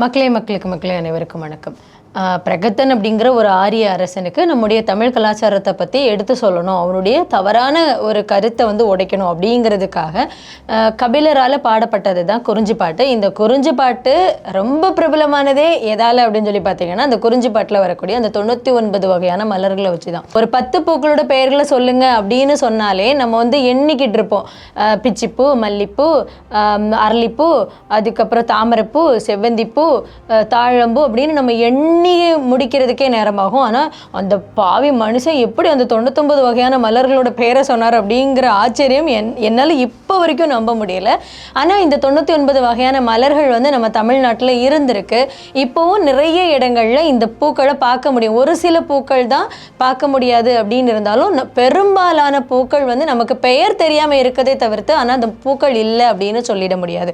மக்களே மக்களுக்கு மக்களே அனைவருக்கும் வணக்கம். பிரகத்தன் அப்படிங்கிற ஒரு ஆரிய அரசனுக்கு நம்முடைய தமிழ் கலாச்சாரத்தை பற்றி எடுத்து சொல்லணும். அவனுடைய தவறான ஒரு கருத்தை வந்து உடைக்கணும் அப்படிங்கிறதுக்காக கபிலரால் பாடப்பட்டது தான் குறிஞ்சி பாட்டு. இந்த குறிஞ்சி பாட்டு ரொம்ப பிரபலமானதே எதால் அப்படின்னு சொல்லி பார்த்தீங்கன்னா அந்த குறிஞ்சி பாட்டில் வரக்கூடிய அந்த தொண்ணூற்றி ஒன்பது வகையான மலர்களை வச்சு தான் ஒரு பத்து பூக்களோட பெயர்களை சொல்லுங்க அப்படின்னு சொன்னாலே நம்ம வந்து எண்ணிக்கிட்டு இருப்போம். பிச்சிப்பூ மல்லிப்பூ அரளிப்பூ அதுக்கப்புறம் தாமரைப்பூ செவ்வந்திப்பூ தாழம்பூ அப்படின்னு நம்ம எண்ணி முடிக்கிறதுக்கே நேரமாகும். ஆனால் அந்த பாவி மனுஷன் எப்படி அந்த தொண்ணூத்தொம்பது வகையான மலர்களோட பெயரை சொன்னார் அப்படிங்கிற ஆச்சரியம் என் என்னால் இப்போ வரைக்கும் நம்ப முடியல. ஆனால் இந்த தொண்ணூற்றி ஒன்பது வகையான மலர்கள் வந்து நம்ம தமிழ்நாட்டில் இருந்திருக்கு. இப்போவும் நிறைய இடங்கள்ல இந்த பூக்களை பார்க்க முடியும். ஒரு சில பூக்கள் தான் பார்க்க முடியாது அப்படின்னு இருந்தாலும் பெரும்பாலான பூக்கள் வந்து நமக்கு பெயர் தெரியாமல் இருக்கதே தவிர்த்து ஆனால் அந்த பூக்கள் இல்லை அப்படின்னு சொல்லிட முடியாது.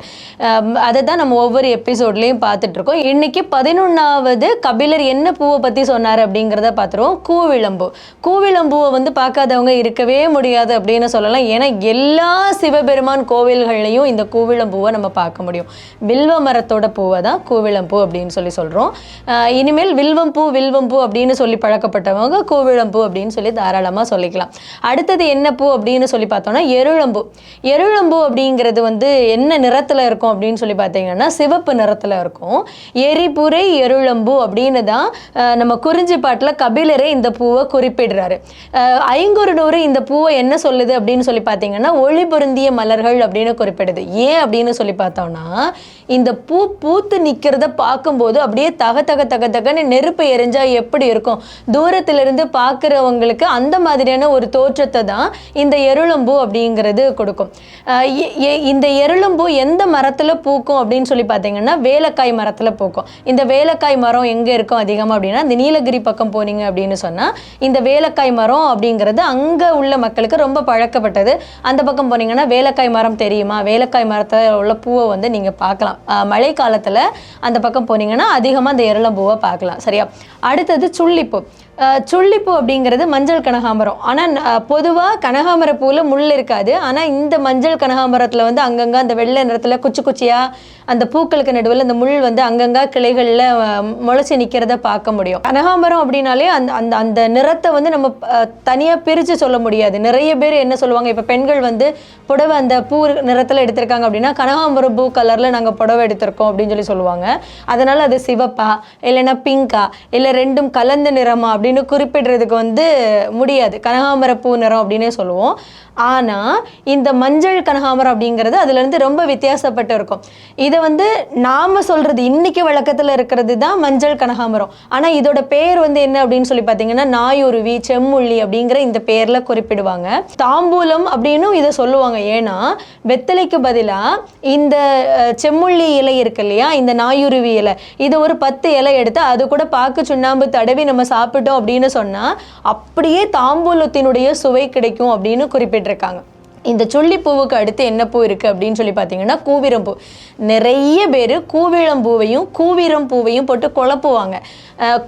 அதை தான் நம்ம ஒவ்வொரு எபிசோட்லேயும் பார்த்துட்டு இருக்கோம். இன்னைக்கு பதினொன்றாவது கபிலர் என்ன பூவை பற்றி சொன்னார் அப்படிங்கிறத பார்த்துருவோம் கூவிளம்பூ. கூவிளம்பூவை வந்து பார்க்காதவங்க இருக்கவே முடியாது அப்படின்னு சொல்லலாம். ஏன்னா எல்லா சிவபெருமான் கோவில்கள்லையும் இந்த கூவிளம்பூவை நம்ம பார்க்க முடியும். வில்வ மரத்தோட பூவை தான் கூவிளம்பூ அப்படின்னு சொல்லி சொல்கிறோம் இனிமேல் வில்வம்பூ வில்வம்பூ அப்படின்னு சொல்லி பழக்கப்பட்டவங்க கூவிளம்பூ அப்படின்னு சொல்லி தாராளமாக சொல்லிக்கலாம். அடுத்தது என்ன பூ அப்படின்னு சொல்லி பார்த்தோம்னா எருளம்பூ. எருளம்பூ அப்படிங்கிறது வந்து என்ன நிறத்தில் இருக்கும் அப்படின்னு சொல்லி பார்த்தீங்கன்னா சிவப்பு நிறத்தில் இருக்கும். எரிபுரை எருளம்பூ அப்படின்னு தான் நம்ம குறிஞ்சி பாட்டில் கபிலரே இந்த பூவை குறிப்பிடுறாரு. அஹ், ஐங்குறுநூறு இந்த பூவை என்ன சொல்லுது அப்படின்னு சொல்லி பார்த்தீங்கன்னா ஒளி பொருந்திய மலர்கள் அப்படின்னு குறிப்பிடுது. ஏன் அப்படின்னு சொல்லி பார்த்தோம்னா இந்த பூ பூத்து நிற்கிறத பார்க்கும்போது அப்படியே தக தக தக தகன்னு நெருப்பு எரிஞ்சா எப்படி இருக்கும்? தூரத்திலிருந்து பார்க்குறவங்களுக்கு அந்த மாதிரியான ஒரு தோற்றத்தை தான் இந்த எருளம்பூ அப்படிங்கிறது கொடுக்கும். இந்த எருளம்பூ எந்த மரத்தில் பூக்கும் அப்படின்னு சொல்லி பார்த்தீங்கன்னா வேலக்காய் மரத்தில் பூக்கும். இந்த வேலக்காய் மரம் எங்கே இருக்கும் அதிகமாக அப்படின்னா இந்த நீலகிரி பக்கம் போனீங்க அப்படின்னு சொன்னால் இந்த வேலக்காய் மரம் அப்படிங்கிறது அங்கே உள்ள மக்களுக்கு ரொம்ப பழக்கப்பட்டது. அந்த பக்கம் போனீங்கன்னா வேலக்காய் மரம் தெரியுமா? வேலக்காய் மரத்தில் உள்ள பூவை வந்து நீங்கள் பார்க்கலாம். மழை காலத்தில் அந்த பக்கம் போனீங்கன்னா அதிகமாக அந்த எருளம்பூவை பார்க்கலாம். சரியா? அடுத்தது சுள்ளிப்பூ. சுள்ளிப்பூ அப்படிங்கிறது மஞ்சள் கனகாம்பரம். ஆனால் பொதுவாக கனகாம்பர பூவில் முள் இருக்காது. ஆனால் இந்த மஞ்சள் கனகாம்பரத்தில் வந்து அங்கங்கே அந்த வெள்ளை நிறத்தில் குச்சி குச்சியாக அந்த பூக்களுக்கு நடுவில் அந்த முள் வந்து அங்கங்கே கிளைகளில் முளைச்சி நிற்கிறத பார்க்க முடியும். கனகாம்பரம் அப்படின்னாலே அந்த அந்த அந்த நிறத்தை வந்து நம்ம தனியாக பிரித்து சொல்ல முடியாது. நிறைய பேர் என்ன சொல்லுவாங்க இப்போ பெண்கள் வந்து புடவை அந்த பூ நிறத்தில் எடுத்திருக்காங்க அப்படின்னா கனகாம்பரம் பூ கலரில் நாங்கள் புடவை எடுத்திருக்கோம் அப்படின்னு சொல்லி சொல்லுவாங்க. அதனால் அது சிவப்பா இல்லைன்னா பிங்கா இல்லை ரெண்டும் கலந்த நிறமா அப்படின்னு குறிப்பிடுறதுக்கு வந்து முடியாது. கனகாம்பர பூ நிறம் அப்படின்னே சொல்லுவோம். ஆனால் இந்த மஞ்சள் கனகாமரம் அப்படிங்கிறது அதுலேருந்து ரொம்ப வித்தியாசப்பட்டு இருக்கும். இதை வந்து நாம் சொல்கிறது இன்றைக்கி வழக்கத்தில் இருக்கிறது தான் மஞ்சள் கனகாமரம் ஆனால் இதோட பேர் வந்து என்ன அப்படின்னு சொல்லி பார்த்தீங்கன்னா நாயுருவி செம்முள்ளி அப்படிங்கிற இந்த பேரில் குறிப்பிடுவாங்க. தாம்பூலம் அப்படின்னும் இதை சொல்லுவாங்க. ஏன்னா வெத்தலைக்கு பதிலாக இந்த செம்முள்ளி இலை இருக்கு இல்லையா? இந்த நாயுருவி இலை. இதை ஒரு பத்து இலை எடுத்து அது கூட பாக்கு சுண்ணாம்பு தடவி நம்ம சாப்பிட்டோம் அப்படின்னு சொன்னால் அப்படியே தாம்பூலத்தினுடைய சுவை கிடைக்கும் அப்படின்னு குறிப்பிட்டிருக்காங்க. இந்த சுள்ளிப்பூவுக்கு அடுத்து என்ன பூ இருக்குது அப்படின்னு சொல்லி பார்த்தீங்கன்னா கூவிரம்பூ. நிறைய பேர் கூவிளம்பூவையும் கூவிரம் பூவையும் போட்டு குழப்புவாங்க.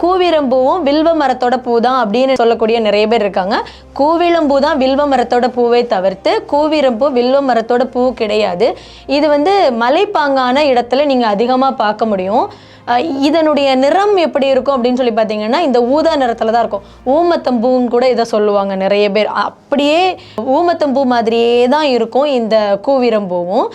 கூவிரம்பூவும் வில்வ மரத்தோட பூ தான் அப்படின்னு சொல்லக்கூடிய நிறைய பேர் இருக்காங்க. கூவிளம்பூ தான் வில்வ மரத்தோட பூவை தவிர்த்து கூவிரம்பூ வில்வ மரத்தோட பூ கிடையாது. இது வந்து மலைப்பாங்கான இடத்துல நீங்கள் அதிகமாக பார்க்க முடியும். இதனுடைய நிறம் எப்படி இருக்கும் அப்படின்னு சொல்லி பார்த்தீங்கன்னா இந்த ஊதா நிறத்தில் தான் இருக்கும். ஊமத்தம்பூன்னு கூட இதை சொல்லுவாங்க நிறைய பேர். அப்படியே ஊமத்தம்பூ மாதிரியே தான் இருக்கும் இந்த கூவிரம்பூவும்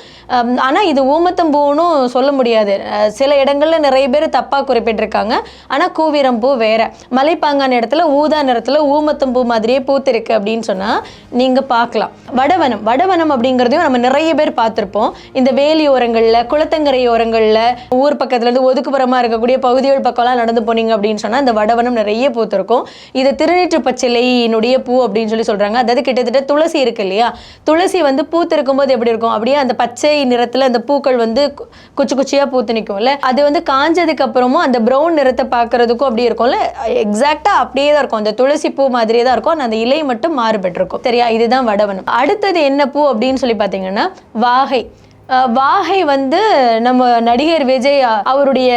ஆனால் இது ஊமத்தம்பூன்னு சொல்ல முடியாது. சில இடங்களில் நிறைய பேர் தப்பாக குறிப்பிட்டிருக்காங்க. ஆனால் கூவிரம்பூ வேற. மலைப்பாங்கான இடத்துல ஊதா நிறத்தில் ஊமத்தம்பூ மாதிரியே பூத்திருக்கு அப்படின்னு சொன்னால் நீங்கள் பார்க்கலாம். வடவனம். வடவனம் அப்படிங்கிறதையும் நம்ம நிறைய பேர் பார்த்துருப்போம். இந்த வேலி ஓரங்களில் குளத்தங்கரை ஓரங்களில் ஊர் பக்கத்துலேருந்து ஒதுக்குப்புறமா இருக்கக்கூடிய பகுதிகள் பக்கம்லாம் நடந்து போனீங்க அப்படின்னு சொன்னால் இந்த வடவனம் நிறைய பூத்திருக்கும். இது திருநீற்று பச்சிலையினுடைய பூ அப்படின்னு சொல்லி சொல்கிறாங்க அதாவது கிட்டத்தட்ட துளசி இருக்கு இல்லையா? துளசி வந்து பூத்திருக்கும் போது எப்படி இருக்கும்? அப்படியே அந்த பச்சை நிறத்தில் அந்த பூக்கள் வந்து கு- குச்சி குச்சியாக பூத்து நிற்கும்ல அது வந்து காஞ்சதுக்கு அப்புறமும் அந்த ப்ரௌன் நிறத்தை பார்க்கறதுக்கும் அப்படி இருக்கும்ல. எக்ஸாக்டாக அப்படியே தான் இருக்கும். அந்த துளசி பூ மாதிரியே தான் இருக்கும். அந்த இலை மட்டும் மாறுபட்டிருக்கும். சரியா? இதுதான் வடவனம். அடுத்தது என்ன பூ அப்படின்னு சொல்லி பார்த்தீங்கன்னா வாகை. வாகை வந்து நம்ம நடிகர் விஜய் அவருடைய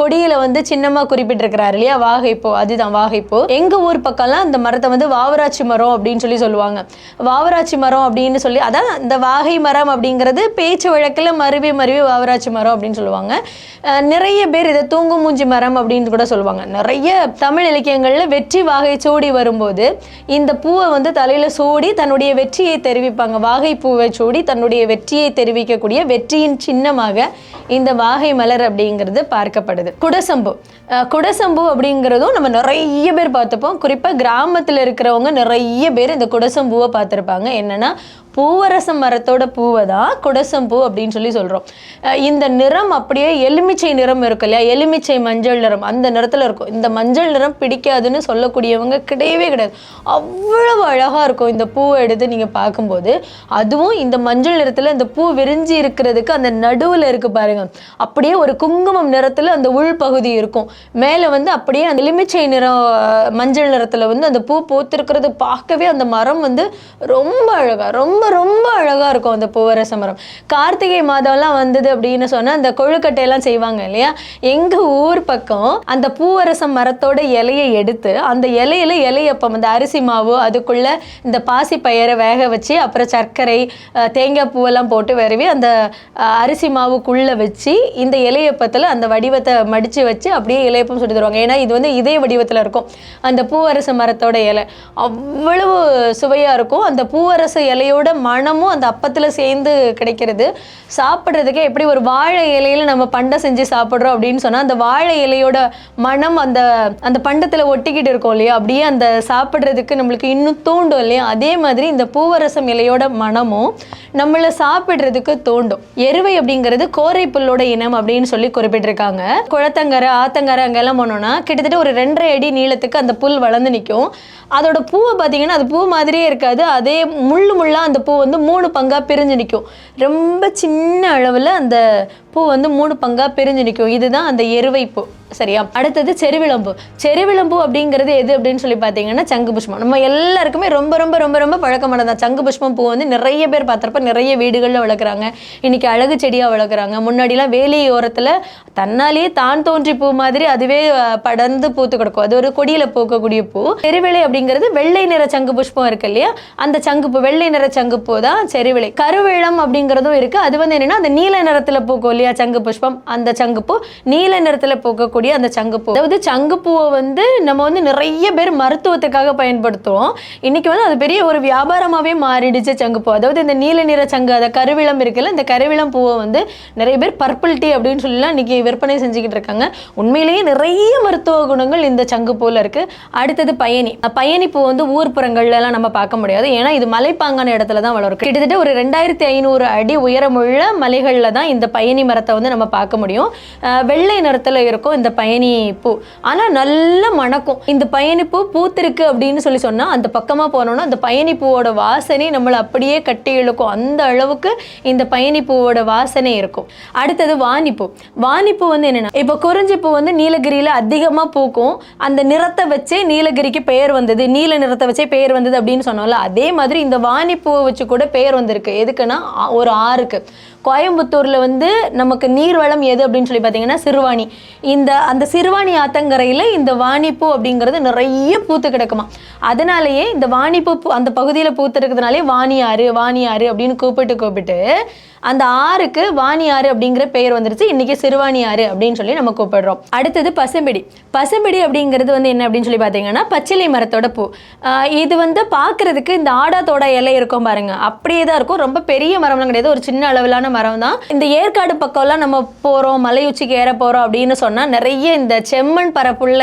கொடியில வந்து சின்னமா குறிப்பிட்டிருக்கிறாரு இல்லையா? வாகைப்பூ அதுதான் வாகைப்பூ. எங்க ஊர் பக்கம்லாம் அந்த மரத்தை வந்து வாவராட்சி மரம் அப்படின்னு சொல்லி சொல்லுவாங்க. வாவராட்சி மரம் அப்படின்னு சொல்லி அதான் இந்த வாகை மரம் அப்படிங்கிறது பேச்சு வழக்கில் மருவி மருவி வாவராட்சி மரம் அப்படின்னு சொல்லுவாங்க. நிறைய பேர் இதை தூங்கு மூஞ்சி மரம் அப்படின்னு கூட சொல்லுவாங்க. நிறைய தமிழ் இலக்கியங்களில் வெற்றி வாகை சூடி வரும்போது இந்த பூவை வந்து தலையில சூடி தன்னுடைய வெற்றியை தெரிவிப்பாங்க. வாகை பூவை சூடி தன்னுடைய வெற்றியை தெரிவிக்கக்கூடிய வெற்றியின் சின்னமாக இந்த வாகை மலர் அப்படிங்கிறது பார்க்கப்படுது. குடசம்பு. அஹ், குடசம்பு அப்படிங்கிறதும் நம்ம நிறைய பேர் பார்த்துப்போம். குறிப்பாக கிராமத்தில் இருக்கிறவங்க நிறைய பேர் இந்த குடசம்பூவை பார்த்துருப்பாங்க. என்னன்னா பூவரச மரத்தோட பூவை தான் குடசம்பூ அப்படின்னு சொல்லி சொல்கிறோம் இந்த நிறம் அப்படியே எலுமிச்சை நிறம் இருக்கு இல்லையா? எலுமிச்சை மஞ்சள் நிறம் அந்த நிறத்தில் இருக்கும். இந்த மஞ்சள் நிறம் பிடிக்காதுன்னு சொல்லக்கூடியவங்க கிடையவே கிடையாது. அவ்வளவு அழகாக இருக்கும் இந்த பூவை எடுத்து நீங்கள் பார்க்கும்போது. அதுவும் இந்த மஞ்சள் நிறத்தில் இந்த பூ விரிஞ்சு இருக்கிறதுக்கு அந்த நடுவில் இருக்குது பாருங்கள் அப்படியே ஒரு குங்குமம் நிறத்தில் அந்த உள்பகுதி இருக்கும். மேலே வந்து அப்படியே அந்த எலுமிச்சை நிறம் மஞ்சள் நிறத்தில் வந்து அந்த பூ பூத்திருக்கிறது பார்க்கவே அந்த மரம் வந்து ரொம்ப அழகாக ரொம்ப ரொம்ப அழகாக இருக்கும் அந்த பூவரச மரம் கார்த்திகை மாதம்லாம் வந்தது அப்படின்னு சொன்னால் அந்த கொழுக்கட்டையெல்லாம் செய்வாங்க இல்லையா? எங்கள் ஊர் பக்கம் அந்த பூவரசம் மரத்தோட இலையை எடுத்து அந்த இலையில இலையப்பம் அந்த அரிசி மாவு அதுக்குள்ள இந்த பாசி பயிரை வேக வச்சு அப்புறம் சர்க்கரை தேங்காய் பூவெல்லாம் போட்டு விரவி அந்த அரிசி மாவுக்குள்ளே வச்சு இந்த இலையப்பத்தில் அந்த வடிவத்தை மடித்து வச்சு அப்படியே இலையப்பம் சுட்டு தருவாங்க. ஏன்னா இது வந்து இதே வடிவத்தில் இருக்கும். அந்த பூவரச மரத்தோட இலை. அவ்வளவு சுவையாக இருக்கும். அந்த பூவரச இலையோட மனமும் அந்த அப்பத்துல சேர்ந்து கிடைக்கிறது. சாப்பிட்றதுக்கே எப்படி ஒரு வாழை இலையில நம்ம பண்டை செஞ்சு சாப்பிட்றோம் அப்படின்னு சொன்னா அந்த வாழை இலையோட மனம் அந்த அந்த பண்டத்துல ஒட்டிக்கிட்டு இருக்கும் இல்லையா? அப்படியே அந்த சாப்பிட்றதுக்கு நம்மளுக்கு இன்னும் தூண்டும் இல்லையா? அதே மாதிரி இந்த பூவரசம் இலையோட மனமும் நம்மளை சாப்பிட்றதுக்கு தூண்டும். எருவை அப்படிங்கிறது கோரை புல்லோட இனம் அப்படின்னு சொல்லி குறிப்பிட்டிருக்காங்க. குளத்தங்கரை ஆத்தங்கரை அங்கெல்லாம் போனோம்னா கிட்டத்தட்ட ஒரு ரெண்டரை அடி நீளத்துக்கு அந்த புல் வளர்ந்து நிற்கும் அதோட பூவை பார்த்தீங்கன்னா அது பூ மாதிரியே இருக்காது. அதே முள்ளு முள்ளா அந்த பூ வந்து மூணு பங்காக பிரிஞ்சு நிற்கும் ரொம்ப சின்ன அளவில் அந்த பூ வந்து மூணு பங்காக பிரிஞ்சு நிற்கும் இதுதான் அந்த எருவை பூ. சரியா? அடுத்தது செருவிளம்பு. செருவிளம்பு அப்படிங்கிறது எது அப்படின்னு சொல்லி பார்த்தீங்கன்னா சங்கு புஷ்பம். நம்ம எல்லாருக்குமே ரொம்ப ரொம்ப ரொம்ப ரொம்ப பழக்கமானது தான் சங்கு புஷ்பம் பூ வந்து நிறைய பேர் பார்த்துறப்ப நிறைய வீடுகளில் வளர்க்குறாங்க. இன்னைக்கு அழகு செடியாக வளர்க்குறாங்க. முன்னாடிலாம் வேலி ஓரத்தில் தன்னாலேயே தான் தோன்றி பூ மாதிரி அதுவே படர்ந்து பூத்து கிடக்கும். அது ஒரு கொடியில் பூக்கக்கூடிய பூ. செருவிளை அப்படிங்கிறது வெள்ளை நிற சங்கு புஷ்பம் இருக்கு இல்லையா? அந்த சங்குப்பூ வெள்ளை நிற சங்குப்பூ தான் செருவிளை. கருவேளம் அப்படிங்கிறதும் இருக்குது அது வந்து என்னென்னா அந்த நீல நிறத்தில் பூக்கும் இல்லையா சங்கு புஷ்பம்? அந்த சங்குப்பூ நீல நிறத்தில் பூக்கக்கூடிய அந்த சங்குப்பூ. அதாவது சங்குப்பூவை வந்து நம்ம வந்து நிறைய பேர் மருத்துவத்துக்காக பயன்படுத்துவோம் இன்னைக்கு வந்து அது பெரிய ஒரு வியாபாரமாகவே மாறிடுச்சு சங்குப்பூ. அதாவது இந்த நீல நிற சங்கு அந்த கருவிளம் இருக்குல்ல இந்த கருவிளம் பூவை வந்து நிறைய பேர் பர்பிள் டீ அப்படின்னு சொல்லலாம் இன்னைக்கு விற்பனை செஞ்சுக்கிட்டு இருக்காங்க. உண்மையிலேயே நிறைய மருத்துவ குணங்கள் இந்த சங்குப்பூவில் இருக்கு. அடுத்தது பயணி. அஹ் பயணி பூ வந்து ஊர்ப்புறங்கள்ல நம்ம பார்க்க முடியாது. ஏன்னா இது மலைப்பாங்கான இடத்துல தான் வளரும். கிட்டத்தட்ட ஒரு ரெண்டாயிரத்தி ஐநூறு அடி உயரமுள்ள மலைகளில் தான் இந்த பயணி மரத்தை வந்து நம்ம பார்க்க முடியும். வெள்ளை நிறத்தில் இருக்கும் இந்த பயணி பூ ஆனால் நல்ல மணக்கும். இந்த பயணி பூ பூத்திருக்கு அப்படின்னு சொல்லி சொன்னால் அந்த பக்கமாக போனோம்னா அந்த பயணி பூவோட வாசனை நம்மளை அப்படியே கட்டி இழுக்கும். அந்த அளவுக்கு இந்த பயணி பூவோட வாசனை இருக்கும். அடுத்தது வாணிப்பூ. வாணிப்பூ வந்து என்னென்னா இப்போ குறிஞ்சி பூ வந்து நீலகிரியில் அதிகமாக பூக்கும். அந்த நிறத்தை வச்சே நீலகிரிக்கு பெயர் வந்தது. நீல நிறத்தை வச்சே பெயர் வந்தது அப்படின்னு சொன்னோம்ல அதே மாதிரி இந்த வாணிப்பூவை வச்சு கூட பெயர் வந்திருக்கு. எதுக்குன்னா ஒரு ஆறுக்கு. கோயம்புத்தூரில் வந்து நமக்கு நீர்வளம் எது அப்படின்னு சொல்லி பார்த்தீங்கன்னா சிறுவாணி. இந்த அந்த சிறுவாணி ஆத்தங்கரையில் இந்த வாணிப்பூ அப்படிங்கிறது நிறைய பூத்து கிடக்குமா. அதனாலேயே இந்த வாணிப்பூ பூ- அந்த பகுதியில் பூத்து இருக்கிறதுனாலே வாணியாறு வாணியாறு அப்படின்னு கூப்பிட்டு கூப்பிட்டு அந்த ஆறுக்கு வாணியாறு அப்படிங்கிற பெயர் வந்துருச்சு. இன்றைக்கி சிறுவாணி ஆறு அப்படின்னு சொல்லி நம்ம கூப்பிடுறோம். அடுத்தது பசும்பிடி. பசும்பிடி அப்படிங்கிறது வந்து என்ன அப்படின்னு சொல்லி பார்த்தீங்கன்னா பச்சிலை மரத்தோட பூ. இது வந்து பார்க்குறதுக்கு இந்த ஆடாத்தோட இலை இருக்கும் பாருங்கள் அப்படியே தான் இருக்கும். ரொம்ப பெரிய மரம்லாம் கிடையாது. ஒரு சின்ன அளவிலான மரம் மரம் தான் இந்த ஏற்காடு பக்கம்லாம் நம்ம போகிறோம் மலை உச்சிக்கு ஏற போகிறோம் அப்படின்னு சொன்னால் நிறைய இந்த செம்மண் பரப்புள்ள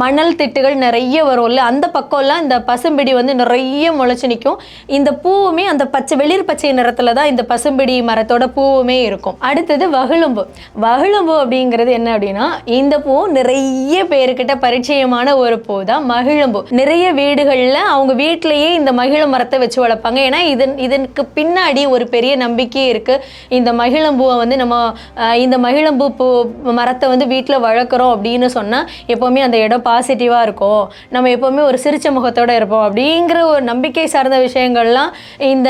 மணல் திட்டுகள் நிறைய வரும்ல. அந்த பக்கம்லாம் இந்த பசும்பிடி வந்து நிறைய முளைச்சி நிற்கும் இந்த பூவுமே அந்த பச்சை வெளிர் பச்சை நிறத்தில் தான் இந்த பசும்பிடி மரத்தோட பூவுமே இருக்கும். அடுத்தது வகுளம்பு வகுளம்பு அப்படிங்கிறது என்ன அப்படின்னா இந்த பூ நிறைய பேருக்கிட்ட பரிச்சயமான ஒரு பூ தான் மகிழும்பு. நிறைய வீடுகளில் அவங்க வீட்டிலேயே இந்த மகிழ மரத்தை வச்சு வளர்ப்பாங்க. ஏன்னா இதன் இதற்கு பின்னாடி ஒரு பெரிய நம்பிக்கை இருக்குது இந்த மகிழம்பூவை வந்து நம்ம அஹ், இந்த மகிழம்பூ பூ மரத்தை வந்து வீட்டில் வளர்க்குறோம் அப்படின்னு சொன்னால் எப்போவுமே அந்த இடம் பாசிட்டிவாக இருக்கும். நம்ம எப்போவுமே ஒரு சிரிச்ச முகத்தோட இருப்போம். அப்படிங்கிற ஒரு நம்பிக்கை சார்ந்த விஷயங்கள்லாம் இந்த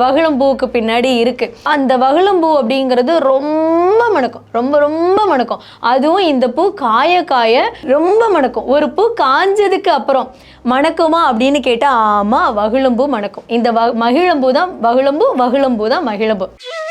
வகுளம்பூவுக்கு பின்னாடி இருக்குது அந்த வகுளம்பூ அப்படிங்கிறது ரொம்ப மணக்கும். ரொம்ப ரொம்ப மணக்கும். அதுவும் இந்த பூ காய காய ரொம்ப மணக்கும். ஒரு பூ காஞ்சதுக்கு அப்புறம் மணக்குமா அப்படின்னு கேட்டால் ஆமாம் வகுளம்பூ மணக்கும். இந்த வ மகிழம்பூ தான் வகுளம்பூ வகுளம்பூ தான் மகிழம்பூ. Bye.